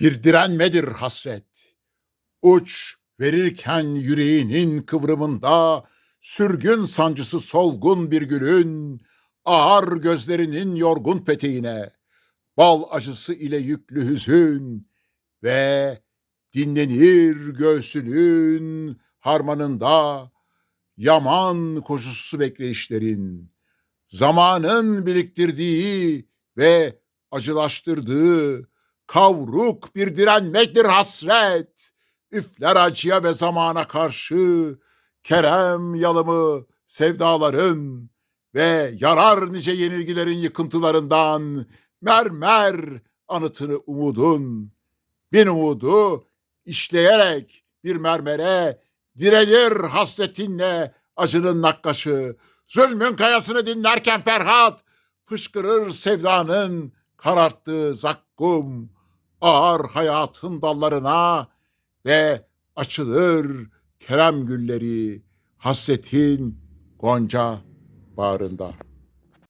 Bir direnmedir hasret. Uç verirken yüreğinin kıvrımında sürgün sancısı solgun bir gülün ağır gözlerinin yorgun peteğine bal acısı ile yüklü hüzün ve dinlenir göğsünün harmanında yaman koşusu bekleyişlerin zamanın biriktirdiği ve acılaştırdığı kavruk bir direnmektir hasret. Üfler acıya ve zamana karşı kerem yalımı sevdaların ve yarar nice yenilgilerin yıkıntılarından mermer anıtını umudun. Bin umudu işleyerek bir mermere direnir hasretinle acının nakkaşı. Zulmün kayasını dinlerken Ferhat fışkırır sevdanın kararttığı zakkum ağır hayatın dallarına ve açılır kerem gülleri hasretin gonca bağrında.